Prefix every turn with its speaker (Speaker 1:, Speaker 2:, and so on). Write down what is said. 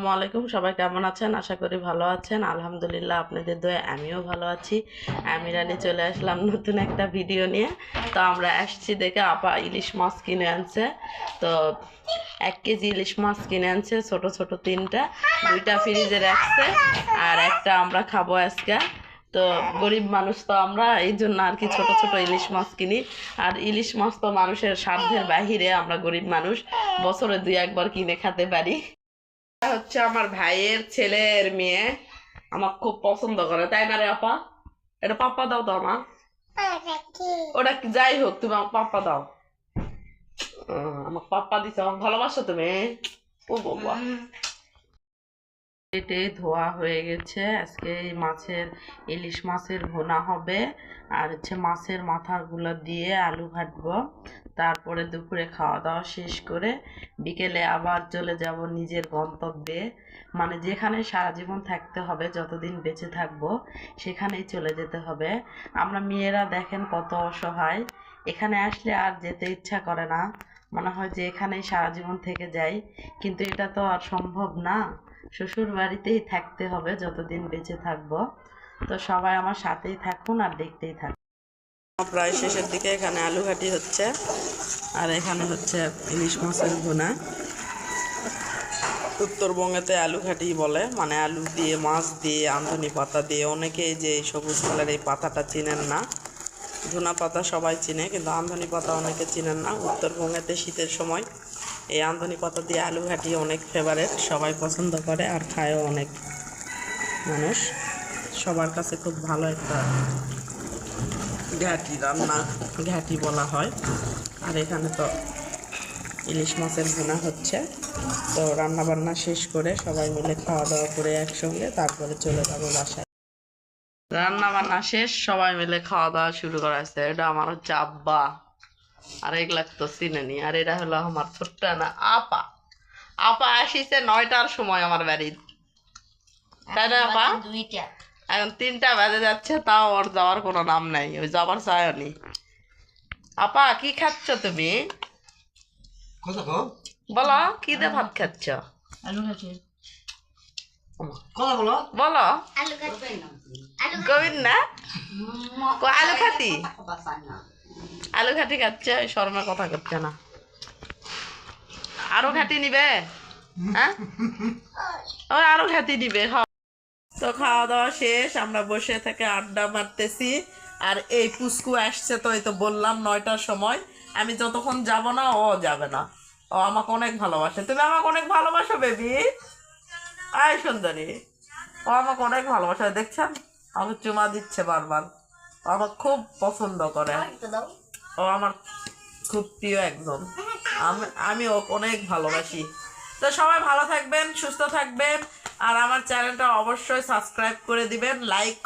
Speaker 1: আসসালামু আলাইকুম। সবাই কেমন আছেন? আশা করি ভালো আছেন। আলহামদুলিল্লাহ, আপনাদের দয়ে আমিও ভালো আছি। আমি রানি চলে আসলাম নতুন একটা ভিডিও নিয়ে। তো আমরা আসছি দেখে আপা ইলিশ মাছ কিনে আনছে। তো এক কেজি ইলিশ মাছ কিনে আনছে, ছোট ছোট তিনটা। দুইটা ফ্রিজে রাখছে আর একটা আমরা খাব আজকে। তো গরিব মানুষ তো আমরা, এই জন্য আর কি ছোট ছোট ইলিশ মাছ কিনি। আর ইলিশ মাছ তো মানুষের সাধ্যের বাহিরে আমরা গরিব মানুষ। বছরে দুই একবার কিনে খেতে পারি। হচ্ছে আমার ভাইয়ের ছেলের মেয়ে। আমার খুব পছন্দ করে, তাই না রে আপা? এটা পাপ্পা দাও তো আমার। ওটা যাই হোক, তুমি আমার পাপ্পা দাও। আমার পাপ্পা দিছে ভালোবাসো তুমি। ও বাবা। কেটে ধোয়া হয়ে গেছে। আজকে এই মাছের, ইলিশ মাছের ভুনা হবে। আর হচ্ছে মাছের মাথাগুলো দিয়ে আলু ভাজবো। তারপরে দুপুরে খাওয়া দাওয়া শেষ করে বিকেলে আবার চলে যাব নিজের গন্তব্যে। মানে যেখানে সারা জীবন থাকতে হবে, যতদিন বেঁচে থাকব, সেখানেই চলে যেতে হবে। আমরা মেয়েরা দেখেন কত অসহায়। এখানে আসলে আর যেতে ইচ্ছা করে না। মনে হয় যে এখানেই সারা জীবন থেকে যাই। কিন্তু এটা তো আর সম্ভব না। শ্বশুর বাড়িতেই থাকতে হবে, যতদিন বেঁচে থাকব। তো সবাই আমার সাথেই থাকুন আর দেখতেই থাকুন। প্রায় শেষের দিকে এখানে আলু ঘাটি হচ্ছে, আর এখানে হচ্ছে ইলিশ মাছের ভুনা। উত্তরবঙ্গেতে আলু ঘাটি বলে মানে আলু দিয়ে, মাছ দিয়ে আমধনি পাতা দিয়ে অনেকে যে সবুজ কালার এই পাতাটা চিনেন না। ধুনা পাতা সবাই চিনে, কিন্তু আমধনি পাতা অনেকে চিনেন না। উত্তরবঙ্গেতে শীতের সময় এই আমধনি পাতা দিয়ে আলু ঘাটি অনেক ফেভারেট সবাই পছন্দ করে আর খায়ও অনেক মানুষ। সবার কাছে খুব ভালো একটা ঘাটি রান্না। ঘাটি বলা হয়। আর এখানে তো ইলিশ মাছের ভুনা হচ্ছে। তো রান্না বান্না শেষ করে সবাই মিলে খাওয়া দাওয়া করে একসঙ্গে তারপরে চলে যাব বাসায়। রান্না বান্না শেষ সবাই মিলে খাওয়া দাওয়া শুরু করা হয়েছে। এটা আমার হচ্ছে আব্বা। আর এগুলা তো চিনেনি আর এটা হলো আমার ছোট্ট না আপা আপা আসিছে নয়টার সময় আমার বাড়ির তাই না আপা
Speaker 2: দুইটা
Speaker 1: এখন তিনটা বাজে যাচ্ছে তাও ওর যাওয়ার কোনো নাম নাই ওই যাবার চায়নি আপা কি খাচ্ছ তুমি বলো কি দিয়ে ভাত খাচ্ছ
Speaker 2: আলু খাচ্ছি
Speaker 3: বলো
Speaker 1: বলো
Speaker 2: আলু
Speaker 1: গোবিন্দ না কো আলু খাতি আলু খাটি খাচ্ছে শর্মা কথা করছে না। আরও খাটি নিবে? হ্যাঁ? ওই আরও খাতি নিবে। তো খাওয়া দাওয়া শেষ, আমরা বসে থেকে আড্ডা মারতেছি। আর এই পুস্কু আসছে তো, এই তো বললাম নয়টার সময়। আমি যতক্ষণ যাব না, ও যাবে না। ও আমাকে অনেক ভালোবাসে। তুমি আমাকে অনেক ভালোবাসো, বেবি। আয় সুন্দরী। ও আমাকে অনেক ভালোবাসে। দেখছেন? আমাকে চুমা দিচ্ছে বারবার। ও আমাকে খুব পছন্দ করে। ও আমার খুব প্রিয় একজন। আমি আমি ওকে অনেক ভালোবাসি। তো সবাই ভালো থাকবেন, সুস্থ থাকবেন, আর আমার চ্যানেলটা অবশ্যই সাবস্ক্রাইব করে দিবেন লাইক